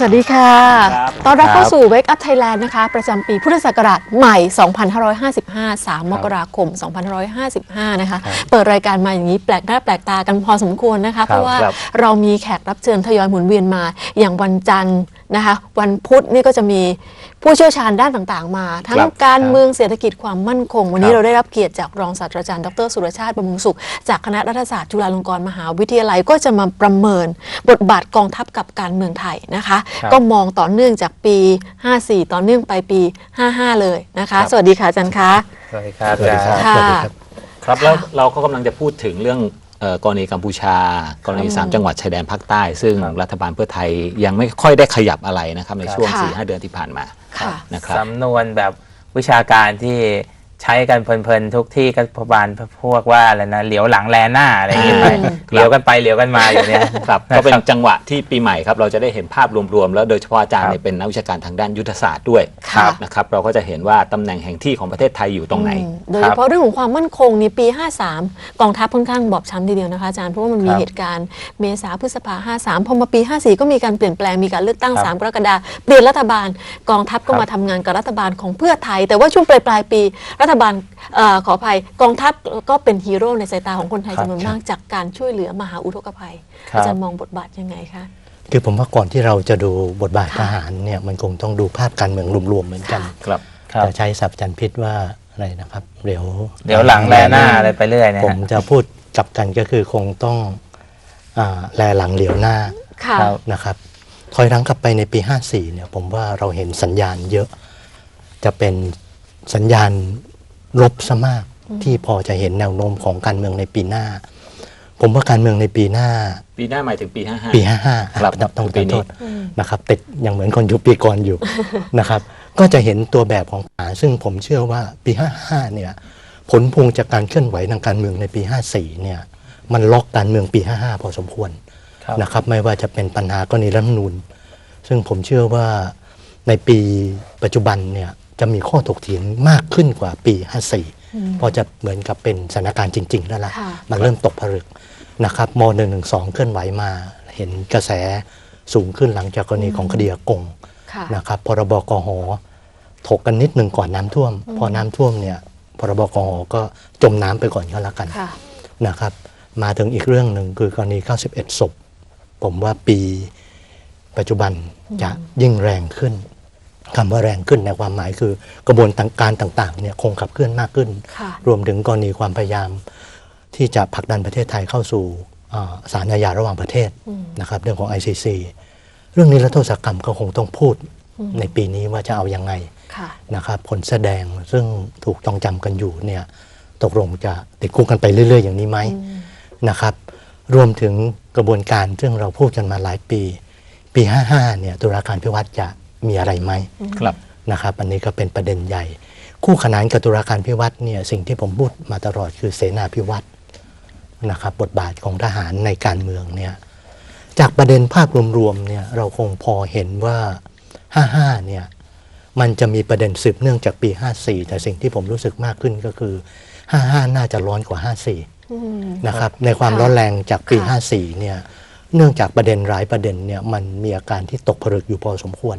สวัสดีค่ะครับต้อนรับครับเข้าสู่ Wake Up Thailand นะคะ ประจำปีพุทธศักราชใหม่ 2555 3 มกราคม 2555 นะคะ เปิดรายการมาอย่างนี้แปลกหน้าแปลกตากันพอสมควรนะคะ เพราะว่าครับเรามีแขกรับเชิญทยอยหมุนเวียนมา อย่างวันจันทร์นะคะ วันพุธนี่ก็จะมี ผู้เชี่ยวชาญด้านต่างๆ มา ทั้งครับการเมืองเศรษฐกิจความมั่นคง วันนี้ครับเราได้รับเกียรติจากรองศาสตราจารย์ดรสุรชาติบำรุงสุข จากคณะรัฐศาสตร์จุฬาลงกรณ์มหาวิทยาลัยก็จะมาประเมินบทบาทกองทัพกับการเมืองไทยนะคะครับก็มองต่อเนื่องจากปี 54 ต่อเนื่องไปปี 55 เลยนะคะครับสวัสดีค่ะอาจารย์คะสวัสดีครับสวัสดีครับค่ะสวัสดีครับครับแล้วเราก็กำลังจะพูดถึงเรื่องเอ่อกรณีกัมพูชา กรณี 3 จังหวัดชายแดนภาคใต้ ซึ่งครับรัฐบาลเพื่อไทยยังไม่ค่อยได้ขยับอะไรนะครับ ในช่วงค่ะ4ีหเดือนที่ผ่านมา ค่ะ นะครับ สำนวนแบบวิชาการที่ ใช้กันเพลินๆทุกที่ก็ประมาณพวกว่าอะไรนะเหลียวหลังแลหน้าอะไรอย่างเงี้ยไปอืมเหลียวกันไปเหลียวกันมาอยู่เนี่ยครับก็เป็นจังหวะที่ปีใหม่ครับ เราจะได้เห็นภาพรวมๆ แล้วโดยเฉพาะอาจารย์เนี่ยเป็นนักวิชาการทางด้านยุทธศาสตร์ด้วยค่ะนะครับ เราก็จะเห็นว่าตำแหน่งแห่งที่ของประเทศไทยอยู่ตรงไหนอืมโดยเฉพาะเรื่องของความมั่นคงในปี 53 กองทัพค่อนข้างบอบช้ำทีเดียวนะคะอาจารย์เพราะว่ามันมีครับเหตุการณ์เมษาพฤษภา53พอมาปี 54 ก็มีการเปลี่ยนแปลงมีการเลือกตั้งครับ3กรกฎาคมเปลี่ยนรัฐบาล กองทัพก็ครับมาทำงานกับรัฐบาลของเพื่อไทย แต่ว่าช่วงปลายปลายๆปีรัฐบาลเออขออภัยกองทัพก็เป็นฮีโร่ในสายตาของคนไทยครับจำนวนมากจากการช่วยเหลือมหาอุทกภัยครับอาจารย์มองบทบาทยังไงคะคือผมว่าก่อนที่เราจะดูบทบาทค่ะทหารเนี่ยมันคงต้องดูภาพการเมืองรวมๆเหมือนกันค่ะครับครับจะใช้ศัพท์จันพิษว่าอะไรนะครับเดี๋ยวเหลียวหลังแลหน้าอะไรไปเรื่อยนะผมฮะจะพูดกลับกันก็คือคงต้องอ่าแลหลังเหลียวหน้าค่ะครับนะครับถอยหลังกลับไปในปี 54เนี่ยผมว่าเราเห็นสัญญาณเยอะ จะเป็นสัญญาณ ลบซะมากที่พอจะเห็นแนวโน้มของการเมืองในปีหน้า ผมว่าการเมืองในปีหน้า ปีหน้าหมายถึงปี 55 ปี 55ครับต้องต้องปีขอนี้โทษนะครับติดยังเหมือนคนอยู่ปีก่อนอยู่นะครับ ก็จะเห็นตัวแบบของป่าซึ่งผมเชื่อว่าปี 55 เนี่ย ผลพวงจากการเคลื่อนไหวทางการเมืองในปี 54 เนี่ย มันล็อกการเมืองปี 55 พอสมควรครับนะครับ ไม่ว่าจะเป็นปัญหากรณีรัฐธรรมนูญซึ่งผมเชื่อว่าในปีปัจจุบันเนี่ย จะมีข้อถกเถียงมากขึ้นกว่าปี 54เพอจะเหมือนกับเป็นสถานการณ์จริง ๆ แล้วล่ะค่ะ มันเริ่มตกผลึกนะครับม .112 เคลื่อนไหวมา เห็นกระแสสูงขึ้นหลังจากกรณีของคดีอากงค่ะนะครับพรบกหถกกันนิดหนึ่งก่อนน้ำท่วม พอน้ำท่วมเนี่ยพรบกหก็จมน้ำไปก่อนก็แล้วกันค่ะนะครับ มาถึงอีกเรื่องหนึ่งคือกรณี 91 ศพ ผมว่าปีปัจจุบันจะยิ่งแรงขึ้น คำว่าแรงขึ้นในความหมายคือกระบวนการต่างๆเนี่ยคงขับเคลื่อนมากขึ้นค่ะรวมถึงกรณีความพยายาม ที่จะผลักดันประเทศไทยเข้าสู่อ่าศาลอาญาระหว่างประเทศนะครับเรื่องของ ICC เรื่องนี้รัฐโทษกรรมก็คงต้องพูดในปีนี้ว่าจะเอายังไงค่ะนะครับผลแสดงซึ่งถูกจองจำกันอยู่เนี่ยตกลงจะติดคุกกันไปเรื่อย ๆ อย่างนี้ไหมนะครับ รวมถึงกระบวนการซึ่งเราพูดกันมาหลายปี ปี 55เนี่ยตุลาการพิวัตรจะ มีอะไรไหมครับนะครับ อันนี้ก็เป็นประเด็นใหญ่ คู่ขนานกับตุลาการพิวัตรเนี่ยสิ่งที่ผมพูดมาตลอดคือเสนาพิวัตรนะครับ บทบาทของทหารในการเมืองเนี่ยจากประเด็นภาพรวมๆเนี่ยเราคงพอเห็นว่า 55 เนี่ยมันจะมีประเด็นสืบเนื่องจากปี 54 แต่สิ่งที่ผมรู้สึกมากขึ้นก็คือ 55 น่าจะร้อนกว่า 54อืมนะครับ ในความค่ะร้อนแรงจากปีค่ะ54 เนี่ย เนื่องจากประเด็นหลายประเด็นเนี่ยมันมีอาการที่ตกผลึกอยู่พอสมควร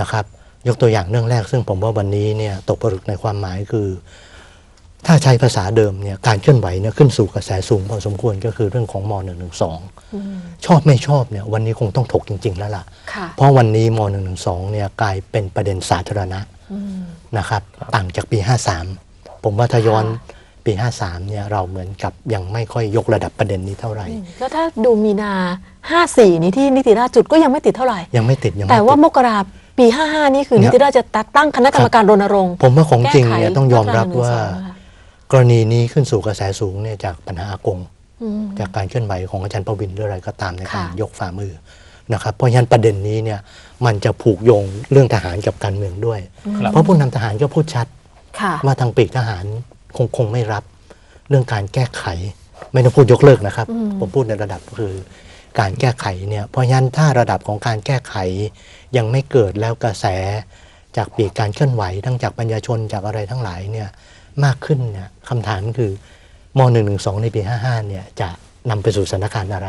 นะครับ ยกตัวอย่างเรื่องแรกซึ่งผมว่าวันนี้เนี่ยตกผลึกในความหมายคือ ถ้าใช้ภาษาเดิมเนี่ยการเคลื่อนไหวเนี่ยขึ้นสู่กระแสสูงพอสมควรก็คือเรื่องของม .112 ชอบไม่ชอบเนี่ยวันนี้คงต้องถกจริง ๆ แล้วล่ะค่ะเพราะวันนี้ม .112 เนี่ยกลายเป็นประเด็นสาธารณะอืมนะครับ ต่างจากปี 53 ผมว่าถ้าย้อนค่ะ ปี 53เนี่ยเราเหมือนกับยังไม่ค่อยยกระดับประเด็นนี้เท่าไหร่แล้วถ้าดูมีนา 54 นี้ที่นิติราชจุดก็ยังไม่ติดเท่าไหร่ ยังไม่ติดยังไม่แต่ว่าติดมกราปี 55 นี่คือเนี่นิยติราชจะตั้งคณะกรรมการรณรงค์ผมว่าของจริงแก้ไขเนี่ยต้องยอมรับว่ามาตรา112นะคะกรณีนี้ขึ้นสู่กระแสสูงเนี่ยจากปัญหาอากงอืมจากการเคลื่อนไหวของอาจารย์ประวินหรืออะไรก็ตามในการค่ะยกฝ่ามือนะครับเพราะฉะนั้นประเด็นนี้เนี่ยมันจะผูกโยงเรื่องทหารกับการเมืองด้วยครับเพราะผู้นำทหารก็พูดชัดค่ะว่าทางปีกทหาร คงคงไม่รับเรื่องการแก้ไข ไม่ต้องพูดยกเลิกนะครับอืมผมพูดในระดับก็คือการแก้ไขเนี่ยเพราะฉะนั้นถ้าระดับของการแก้ไขยังไม่เกิดแล้วกระแสจากปีกการเคลื่อนไหว ทั้งจากปัญญาชนจากอะไรทั้งหลายเนี่ยมากขึ้นเนี่ยคำถามคือม .112 ในปี 55 เนี่ยจะนำไปสู่สถานการณ์อะไร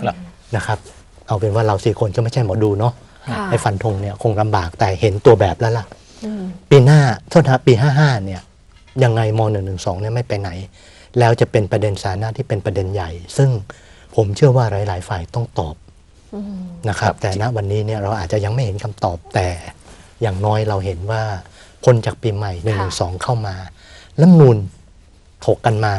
ครับนะครับ เอาเป็นว่าเราสี่คนก็ไม่ใช่หมอดูเนาะค่ะให้ฟันธงเนี่ยคงลำบากแต่เห็นตัวแบบแล้วล่ะอืมปีหน้าโทษนะปี 55 เนี่ย ยังไงม .112 เนี่ยไม่ไปไหน แล้วจะเป็นประเด็นสาธารณะที่เป็นประเด็นใหญ่ ซึ่งผมเชื่อว่าหลาย ๆ ฝ่ายต้องตอบนะครับ แต่ณวันนี้เนี่ยเราอาจจะยังไม่เห็นคำตอบแต่อย่างน้อยเราเห็นว่าพ้นจากปีใหม่112เข้ามาแล้วนูนถกกันมา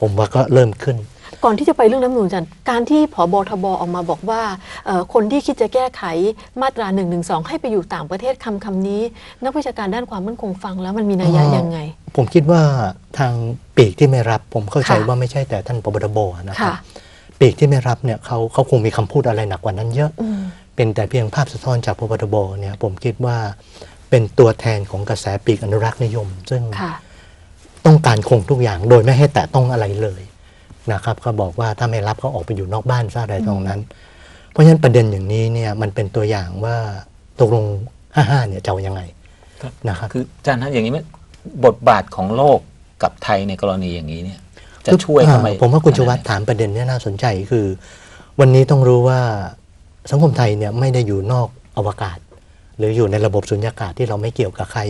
ผมว่าก็เริ่มขึ้น ก่อนที่จะไปเรื่องน้ำนูนจันทร์การที่ผบทบออกมาบอกว่าเอ่อคนที่คิดจะแก้ไขมาตรา1นึให้ไปอยู่ต่างประเทศคำคำนี้ นักวิชาการด้านความมั่นคงฟังแล้วมันมีนัยยะอ๋อยังไง ผมคิดว่าทางปีกที่ไม่รับ ผมเข้าใจค่ะว่าไม่ใช่แต่ท่านปบทบนะครับค่ะปีกที่ไม่รับเนี่ยเขาเขาคงมีคำพูดอะไรหนักกว่านั้นเยอะอืมเป็นแต่เพียงภาพสะท้อนจากพบทบเนี่ยผมคิดว่าเป็นตัวแทนของกระแสปีกอนุรักษ์นิยม ซึ่งค่ะต้องการคงทุกอย่างโดยไม่ให้แตะต้องอะไรเลย นะครับก็บอกว่าถ้าไม่รับก็ออกไปอยู่นอกบ้านซะอะไรตรงนั้น เพราะฉะนั้นประเด็นอย่างนี้เนี่ยมันเป็นตัวอย่างว่าตกลง55เนี่ยจะเอายังไงครับนะครับคืออาจารย์ฮะอย่างนี้ไหมบทบาทของโลกกับไทยในกรณีอย่างนี้เนี่ยจะคือช่วยเข้าไปอ่ผมว่าคุณชวัตถามประเด็นเนี้น่าสนใจคือ วันนี้ต้องรู้ว่าสังคมไทยเนี่ยไม่ได้อยู่นอกอวกาศ หรืออยู่ในระบบสุญญากาศที่เราไม่เกี่ยวกับใคร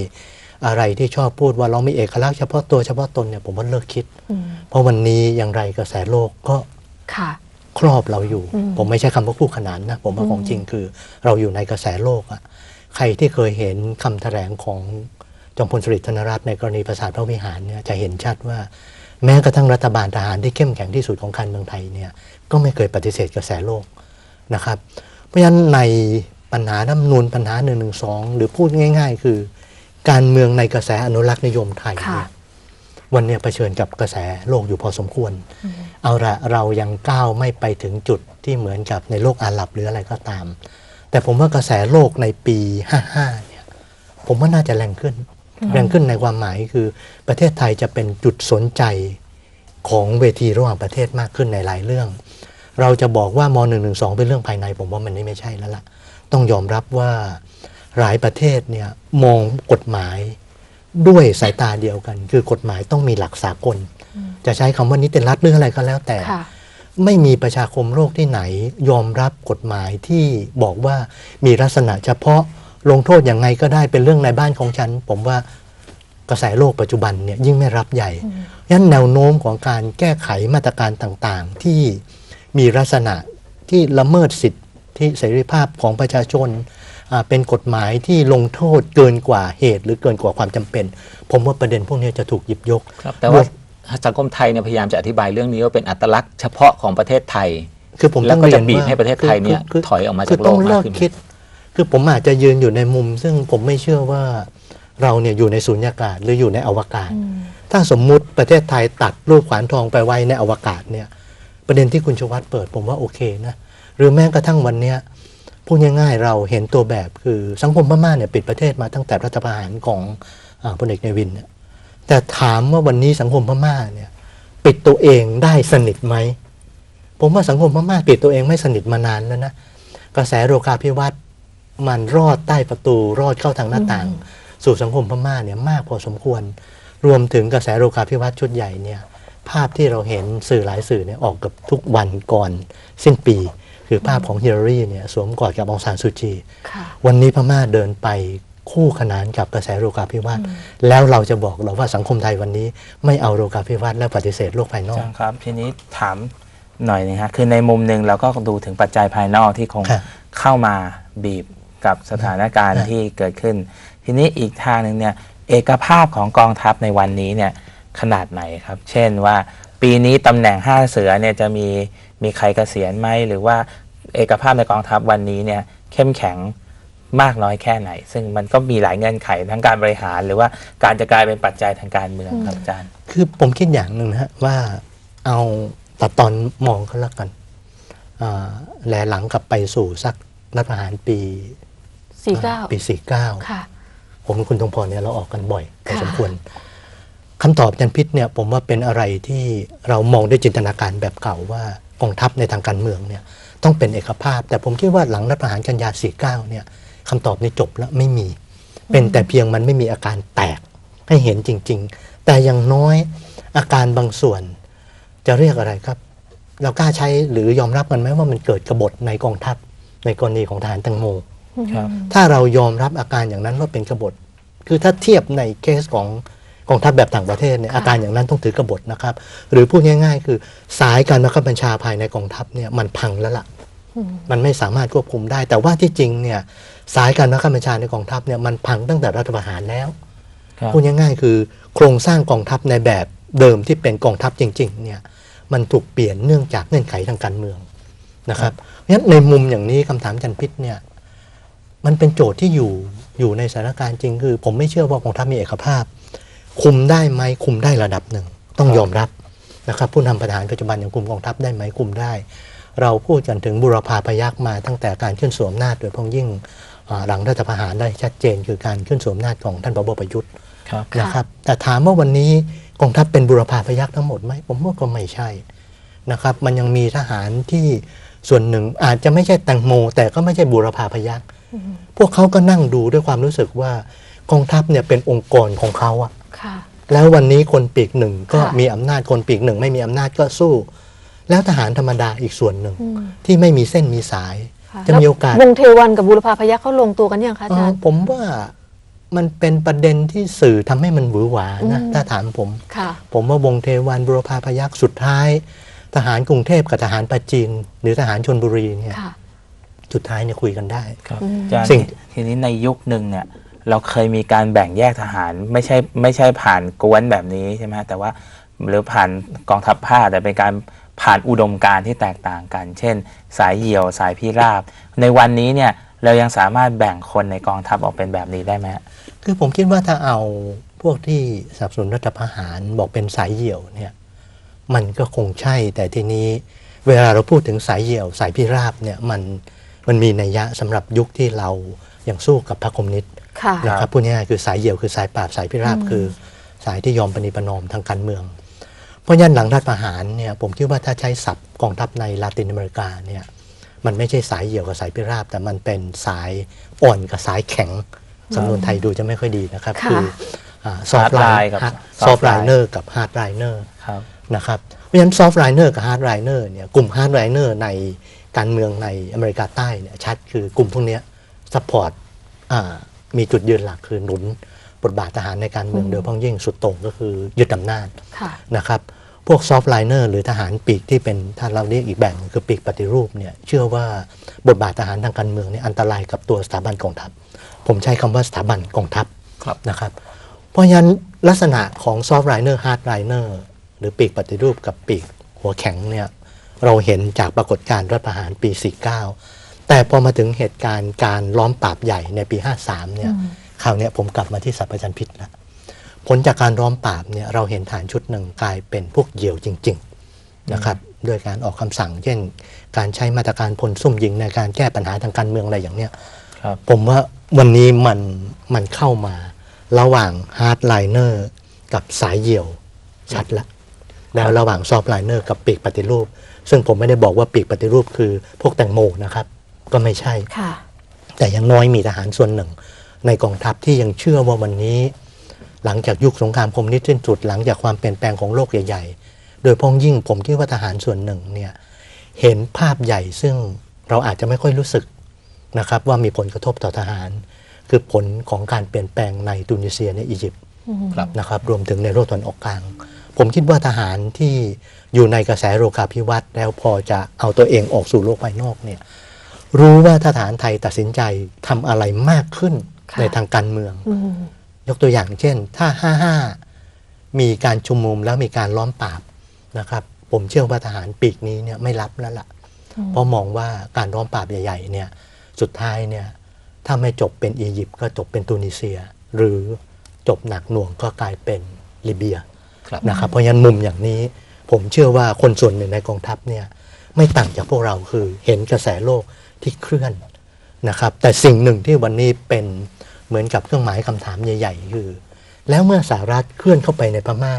อะไรที่ชอบพูดว่าเรามีเอกลักษณ์เฉพาะตัวเฉพาะตนเนี่ยผมว่าเลิกคิดอืมเพราะวันนี้อย่างไรกระแสโลกก็ค่ะครอบเราอยู่อืมผมไม่ใช่คำว่าคู่ขนานนะผมว่าของจริงคือ เราอยู่ในกระแสโลกอะใครที่เคยเห็นคำแถลงของจอมพลสฤษดิ์ธนรัตน์ในกรณีปราสาทพระวิหารเนี่ยจะเห็นชัดว่า แม้กระทั่งรัฐบาลทหารที่เข้มแข็งที่สุดของการเมืองไทยเนี่ยก็ไม่เคยปฏิเสธกระแสโลกนะครับ เพราะฉะนั้นในปัญหาน้ำนูนปัญหา1นึหรือพูดง่าย ๆ คือ การเมืองในกระแสอนุรักษ์นิยมไทยเนี่ยค่ะวันเนี้ยเผชิญกับกระแสโลกอยู่พอสมควร เอาละเรายังก้าวไม่ไปถึงจุดที่เหมือนกับในโลกอาหรับหรืออะไรก็ตาม แต่ผมว่ากระแสโลกในปี 55 เนี่ย ผมว่าน่าจะแรงขึ้น แรงขึ้นในความหมายคือประเทศไทยจะเป็นจุดสนใจของเวทีระหว่างประเทศมากขึ้นในหลายเรื่อง เราจะบอกว่าม 112 เป็นเรื่องภายใน ผมว่ามันไม่ใช่แล้วล่ะ ต้องยอมรับว่า หลายประเทศเนี่ยมองกฎหมายด้วยสายตาเดียวกัน คือกฎหมายต้องมีหลักสากล จะใช้คำว่านิติรัฐหรืออะไรก็แล้วแต่ค่ะไม่มีประชาคมโลกที่ไหน ยอมรับกฎหมายที่บอกว่ามีลักษณะเฉพาะลงโทษอย่างไงก็ได้เป็นเรื่องในบ้านของฉัน ผมว่ากระแสโลกปัจจุบันเนี่ยยิ่งไม่รับใหญ่ฉะนั้นแนวโน้มของการแก้ไขมาตรการต่างๆ ที่มีลักษณะที่ละเมิดสิทธิเสรีภาพของประชาชนอ่า เป็นกฎหมายที่ลงโทษเกินกว่าเหตุ หรือเกินกว่าความจำเป็น ผมว่าประเด็นพวกนี้จะถูกหยิบยกครับแต่ว่าสังคมไทยเนี่ยพยายามจะอธิบายเรื่องนี้ว่าเป็นอัตลักษณ์เฉพาะของประเทศไทย คือผมแล้วต้องก็เรียจะนบีบว่าให้ประเทศไทยเนี่ยคือถอยออกมาคืจากต้โลองกเลิมากกขึ้นคิดคือผมอาจจะยืนอยู่ในมุม ซึ่งผมไม่เชื่อว่าเราเนี่ยอยู่ในสุญญากาศหรืออยู่ในอวกาศ ถ้าสมมุติประเทศไทยตัดรูปขวานทองไปไว้ในอวกาศเนี่ยประเด็นที่คุณชวัตเปิดผมว่าโอเคนะหรือแม้กระทั่งวันเนี้ย พูดง่ายๆ เราเห็นตัวแบบคือสังคมพม่าเนี่ยปิดประเทศมาตั้งแต่รัฐประหารของอาพลเอกเนวินเนี่ยแต่ถามว่าวันนี้สังคมพม่าเนี่ยปิดตัวเองได้สนิทไหม ผมว่าสังคมพม่าปิดตัวเองไม่สนิทมานานแล้วนะ กระแสโรคาภิวัตน์มันรอดใต้ประตูรอดเข้าทางหน้าต่าง สู่สังคมพม่าเนี่ยมากพอสมควร รวมถึงกระแสโรคาภิวัตน์ชุดใหญ่เนี่ยภาพที่เราเห็นสื่อหลายสื่อเนี่ยออกกับทุกวันก่อนสิ้นปี คือภาพของฮิลลารีเนี่ยสวมกอดกับองซานซูจีค่ะวันนี้พม่าเดินไปคู่ขนานกับกระแสโรคาภิวัตน์แล้วเราจะบอกเราว่าสังคมไทยวันนี้ ไม่เอาโรคาภิวัตน์และปฏิเสธโลกภายนอกจังครับ ทีนี้ถามหน่อยนะฮะคือในมุมหนึ่งเราก็ดูถึงปัจจัยภายนอกที่คงครับเข้ามาบีบกับสถานการณ์ครับที่เกิดขึ้น ทีนี้อีกทางหนึ่งเนี่ยเอกภาพของกองทัพในวันนี้เนี่ยขนาดไหนครับ เช่นว่าปีนี้ตำแหน่งห้าเสือเนี่ยจะมี มีใครเกษียณไหมหรือว่าเอกภาพในกองทัพวันนี้เนี่ยเข้มแข็งมากน้อยแค่ไหน ซึ่งมันก็มีหลายเงื่อนไขทั้งการบริหาร หรือว่าการจะกลายเป็นปัจจัยทางการเมืองครับอาจารย์ คือผมคิดอย่างหนึ่งนะฮะว่าเอาตัดตอนมองก็แล้วกันอ่าแลหลังกลับไปสู่สักรัฐประหารปีสี่เก้าปี 49ค่ะผมกับคุณทงพรเนี่ยเราออกกันบ่อยพอค่ะสมควรคำตอบอาจันพิษเนี่ยผมว่าเป็นอะไรที่เรามองด้วยจินตนาการแบบเก่าว่า กองทัพในทางการเมืองเนี่ยต้องเป็นเอกภาพ แต่ผมคิดว่าหลังรัฐประหารกันยา 49 เนี่ยคำตอบนี้จบแล้วไม่มี เป็นแต่เพียงมันไม่มีอาการแตกให้เห็นจริง ๆ แต่อย่างน้อยอาการบางส่วนจะเรียกอะไรครับ เรากล้าใช้หรือยอมรับกันไหมว่ามันเกิดกบฏในกองทัพในกรณีของทหารแตังโมครับถ้าเรายอมรับอาการอย่างนั้นว่าเป็นกบฏ คือถ้าเทียบในเคสของ กองทัพแบบต่างประเทศเนี่ยค่ะอาการอย่างนั้นต้องถือกบฏนะครับ หรือพูดง่าย ๆ คือสายการบังคับบัญชาภายในกองทัพเนี่ยมันพังแล้วล่ะมันไม่สามารถควบคุมได้ แต่ว่าที่จริงเนี่ยสายการบังคับบัญชาในกองทัพเนี่ยมันพังตั้งแต่รัฐประหารแล้วครับพูดง่ายๆ คือโครงสร้างกองทัพในแบบเดิมที่เป็นกองทัพจริงๆเนี่ยมันถูกเปลี่ยนเนื่องจากเงื่อนไขทางการเมืองนะครับเพราะฉะนั้นในมุมอย่างนี้คำถามจันพิษเนี่ยมันเป็นโจทย์ที่อยู่อยู่ในสถานการณ์จริงคือ ผมไม่เชื่อว่ากองทัพมีเอกภาพ คุมได้ไหมคุมได้ระดับหนึ่ง ต้องยอมรับนะครับ ผู้นำประธานปัจจุบันอย่างคุมกองทัพได้ไหมคุมได้ เราพูดกันถึงบุรพาพยักษ์มาตั้งแต่การขึ้นสวมอำนาจโดยเฉพาะยิ่งอ่าหลังรัฐประหารได้ชัดเจน คือการขึ้นสวมอำนาจของท่านปบประยุทธ์ครับค่ะนะครับแต่ถามว่าวันนี้กองทัพเป็นบุรพาพยักษ์ทั้งหมดไหมผมว่าก็ไม่ใช่นะครับมันยังมีทหารที่ส่วนหนึ่งอาจจะไม่ใช่แตงโม แต่ก็ไม่ใช่บุรพาพยักษ์พวกเขาก็นั่งดูด้วยความรู้สึกว่ากองทัพเนี่ยเป็นองค์กรของเขาอะค่ะ แล้ววันนี้คนปีกหนึ่งก็ค่ะมีอำนาจคนปีกหนึ่งไม่มีอำนาจก็สู้ แล้วทหารธรรมดาอีกส่วนหนึ่งอืมที่ไม่มีเส้นมีสายค่จะมีโอกาสแล้ววงเทวันกับบุรพาพยัคฆ์เขาลงตัวกันยังคะอาจารย์เอ่อผมว่ามันเป็นประเด็นที่สื่อทำให้มันหวือหวานะอืมถ้าถามผมค่ะผมว่าวงเทวันบุรพาพยักษ์สุดท้าย ทหารกรุงเทพกับทหารปราจีน หรือทหารชนบุรีเนี่ยค่ะสุดท้ายเนี่ยคุยกันได้ครับอืมอาจารย์สิ่งทีนี้ในยุคหนึ่งเนี่ย เราเคยมีการแบ่งแยกทหารไม่ใช่ไม่ใช่ผ่านกวนแบบนี้ใช่ไหมแต่ว่าหรือผ่านกองทัพผ้าแต่เป็นการผ่านอุดมการที่แตกต่างกัน เช่น สายเหี่ยวสายพิราบ ในวันนี้เนี่ยเรายังสามารถแบ่งคนในกองทัพออกเป็นแบบนี้ได้ไหมคือผมคิดว่าถ้าเอาพวกที่สับสนุนรัฐประหารบอกเป็นสายเหี่ยวเนี่ยมันก็คงใช่แต่ทีนี้เวลาเราพูดถึงสายเหี่ยวสายพิราบเนี่ยมันมันมีนัยยะสำหรับยุคที่เรายังสู้กับพรรคคอมมิวนิสต์ นะครับพูดง่ายๆคือสายเหี่ยวคือสายปราบสายพิราบคือสายที่ยอมปณิประนอมทางการเมือง เพราะฉะนั้นหลังรัฐประหารเนี่ยผมคิดว่าถ้าใช้ศัพท์กองทัพในลาตินอเมริกาเนี่ยมันไม่ใช่สายเหี่ยวกับสายพิราบ แต่มันเป็นสายอ่อนกับสายแข็งสำนวนไทยดูจะไม่ค่อยดีนะครับค่ะคือซอฟ Hard ต์ไล line น์กับซอฟ soft ต์ไล line เนอร์กับฮาร์ดไลเนอร์ครับนะครับเพราะฉะนั้นซอฟต์ไลเนอร์กับฮาร์ดไลเนอร์เนี่ยกลุ่มฮาร์ดไลเนอร์ในการเมืองในอเมริกาใต้เนี่ยชัดคือกลุ่มพวกเนี้สปอร์ต มีจุดยืนหลักคือหนุนบทบาททหารในการเมืองอืมโดยเฉพ้องยิ่งสุดโต่งก็คือยึดอำนาจค่ะนะครับพวกซอฟต์ไลเนอร์หรือทหารปีกที่เป็นถ้าเราเรียกอีกแบบหนึ่งคือปีกปฏิรูปเนี่ยเชื่อว่าบทบาททหารทางการเมืองเนี่ยอันตรายกับตัวสถาบันกองทัพ ผมใช้คำว่าสถาบันกองทัพครับนะครับ เพราะฉะนั้นลักษณะของซอฟต์ไลเนอร์ฮาร์ดไลเนอร์หรือปีกปฏิรูปกับปีกหัวแข็งเนี่ยเราเห็นจากปรากฏการณ์รัฐประหารปี 49 แต่พอมาถึงเหตุการณ์การล้อมปราบใหญ่ในปี 53 เนี่ยคราวเนี้ยผมกลับมาที่สัพพัญพิษแล้วผลจากการล้อมปราบเนี่ยเราเห็นฐานชุดหนึ่งกลายเป็นพวกเหยี่ยวจริง ๆนะครับด้วยการออกคำสั่ง เช่น การใช้มาตรการพลซุ่มยิงในการแก้ปัญหาทางการเมืองอะไรอย่างเนี้ยครับผมว่าวันนี้มันมันเข้ามาระหว่างฮาร์ดไลเนอร์กับสายเหยี่ยวชัดละแล้วระหว่างซอฟต์ไลเนอร์กับปีกปฏิรูป ซึ่งผมไม่ได้บอกว่าปีกปฏิรูปคือพวกแตงโมนะครับ ก็ไม่ใช่ค่ะแต่อยังน้อยมีทหารส่วนหนึ่ง ในกองทัพที่ยังเชื่อว่าวันนี้ หลังจากยุคสงครามคอมมิวนิสต์สิ้นสุดหลังจากความเปลี่ยนแปลงของโลกใหญ่ๆ โดยพ้องยิ่งผมคิดว่าทหารส่วนหนึ่งเนี่ยเห็นภาพใหญ่ซึ่งเราอาจจะไม่ค่อยรู้สึกนะครับว่ามีผลกระทบต่อทหาร คือผลของการเปลี่ยนแปลงในตุนิเซียในอียิปต์ครับนะครับรวมถึงในโลกตะวันออกกลาง ผมคิดว่าทหารที่อยู่ในกระแสโลกาภิวัตน์แล้วพอจะเอาตัวเองออกสู่โลกภายนอกเนี่ย รู้ว่าถ้าทหารไทยตัดสินใจทำอะไรมากขึ้นค่ะในทางการเมืองอืมยกตัวอย่างเช่น ถ้า55มีการชุมนุมแล้วมีการล้อมปราบนะครับ ผมเชื่อว่าทหารปีกนี้เนี่ยไม่รับแล้วล่ะ เพราะมองว่าการล้อมปราบใหญ่ๆเนี่ยสุดท้ายเนี่ยถ้าไม่จบเป็นอียิปต์ก็จบเป็นตูนิเซีย หรือจบหนักหน่วงก็กลายเป็นลิเบียครับนะครับเพราะฉะนั้นมุมอย่างนี้ ผมเชื่อว่าคนส่วนหนึ่งในกองทัพเนี่ยไม่ต่างจากพวกเราคือเห็นกระแสโลก ที่เคลื่อนนะครับ แต่สิ่งหนึ่งที่วันนี้เป็นเหมือนกับเครื่องหมายคำถามใหญ่ ๆ คือ แล้วเมื่อสหรัฐเคลื่อนเข้าไปในพม่า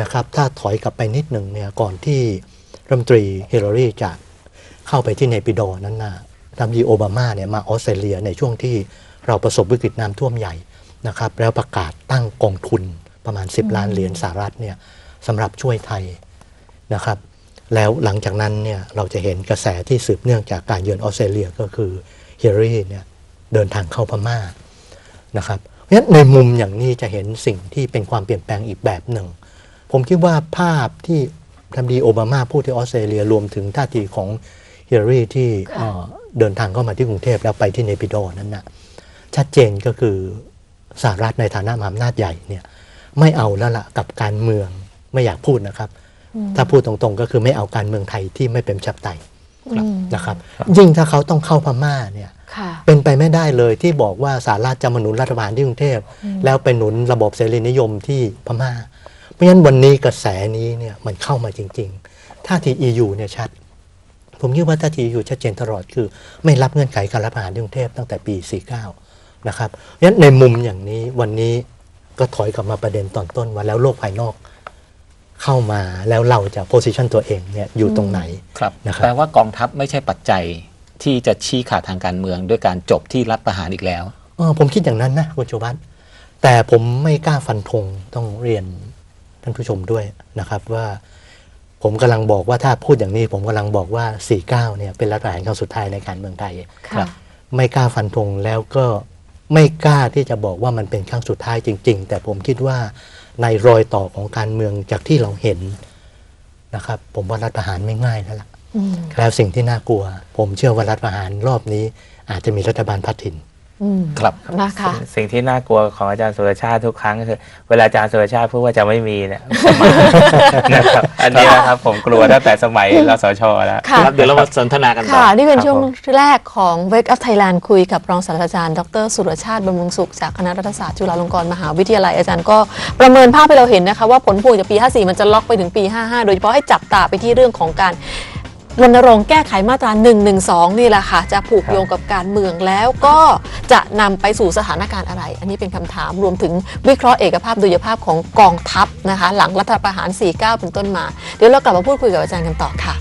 นะครับ ถ้าถอยกลับไปนิดหนึ่งเนี่ยก่อนที่รัฐมนตรีฮิลลารีจะเข้าไปที่เนปิดอร์นั้นนะรัฐมนตรีโอบามาเนี่ยมาออสเตรเลียในช่วงที่เราประสบวิกฤตน้ำท่วมใหญ่นะครับ แล้วประกาศตั้งกองทุนประมาณ 10 ล้านเหรียญสหรัฐเนี่ยสำหรับช่วยไทยนะครับ แล้วหลังจากนั้นเนี่ยเราจะเห็นกระแสที่สืบเนื่องจากการเยือนออสเตรเลียก็คือฮิลลารีเนี่ยเดินทางเข้าพม่านะครับเพราะฉะนั้นในมุมอย่างนี้จะเห็นสิ่งที่เป็นความเปลี่ยนแปลงอีกแบบหนึ่ง ผมคิดว่าภาพที่ทำดีโอบามาพูดที่ออสเตรเลียรวมถึงท่าทีของฮิลลารีที่เอ่อเดินทางเข้ามาที่กรุงเทพแล้วไปที่เนปิโดนั้นนะชัดเจนก็คือสหรัฐในฐานะมหาอำนาจใหญ่เนี่ยไม่เอาแล้วละกับการเมืองไม่อยากพูดนะครับ ถ้าพูดตรงๆ ก็คือไม่เอาการเมืองไทยที่ไม่เป็นประชาธิปไตยอืมนะครับ ยิ่งถ้าเขาต้องเข้าพม่าเนี่ยค่ะเป็นไปไม่ได้เลยที่บอกว่าสหรัฐจะมาหนุนรัฐบาลที่กรุงเทพแล้วไปหนุนระบบเสรีนิยมที่พม่า เพราะฉะนั้นวันนี้กระแสนี้เนี่ยมันเข้ามาจริงๆท่าที EU เนี่ยชัด ผมคิดว่าท่าที EU ชัดเจนตลอดคือ ไม่รับเงื่อนไขการรัฐประหารที่กรุงเทพตั้งแต่ปี 49 นะครับเพราะฉะนั้นในมุมอย่างนี้วันนี้ก็ถอยกลับมาประเด็นตอนต้นว่าแล้วโลกภายนอก เข้ามาแล้วเราจะโพสิชันตัวเองเนี่ยอยู่ตรงไหนครับนะครับแปลว่ากองทัพไม่ใช่ปัจจัยที่จะชี้ขาดทางการเมือง ด้วยการจบที่รัฐประหารอีกแล้วเออผมคิดอย่างนั้นนะคุณโจบัตแต่ผมไม่กล้าฟันธงต้องเรียนท่านผู้ชมด้วยนะครับว่า ผมกำลังบอกว่าถ้าพูดอย่างนี้ ผมกำลังบอกว่า 49 เนี่ยเป็นรัฐประหารครั้งสุดท้ายในการเมืองไทยค่ะไม่กล้าฟันธงแล้วก็ไม่กล้าที่จะบอกว่ามันเป็นครั้งสุดท้ายจริง ๆ แต่ผมคิดว่า ในรอยต่อของการเมืองจากที่เราเห็นนะครับ ผมว่ารัฐประหารไม่ง่ายแล้วล่ะอืมแล้วสิ่งที่น่ากลัว ผมเชื่อว่ารัฐประหารรอบนี้อาจจะมีรัฐบาลพัดถิ่น อืมครับนะคะ สิ่งที่น่ากลัวของอาจารย์สุรชาติทุกครั้งก็คือ เวลาอาจารย์สุรชาติพูดว่าจะไม่มีเนี่ย นะครับอันนี้นะครับผมกลัวตั้งแต่สมัยรสชแล้ว ค่ะ ครับเดี๋ยวเรามาสนทนากันต่อ ค่ะ นี่เป็นครับช่วงผมแรกของ Wake Up Thailand คุยกับรองศาสตราจารย์ ดรสุรชาติบำรุงสุข จากคณะรัฐศาสตร์จุฬาลงกรณ์มหาวิทยาลัยอาจารย์ก็ประเมินภาพให้เราเห็นนะคะว่าผลพวงจากปี 54 มันจะล็อกไปถึงปี 55 โดยเฉพาะให้จับตาไปที่เรื่องของการ รณรงค์แก้ไขมาตรา 112 นี่แหละค่ะ จะผูกโยงกับการเมืองแล้วก็จะนำไปสู่สถานการณ์อะไร อันนี้เป็นคำถามรวมถึงวิเคราะห์เอกภาพดุลยภาพของกองทัพนะคะ หลังรัฐประหาร 49 เป็นต้นมา เดี๋ยวเรากลับมาพูดคุยกับอาจารย์กันต่อค่ะ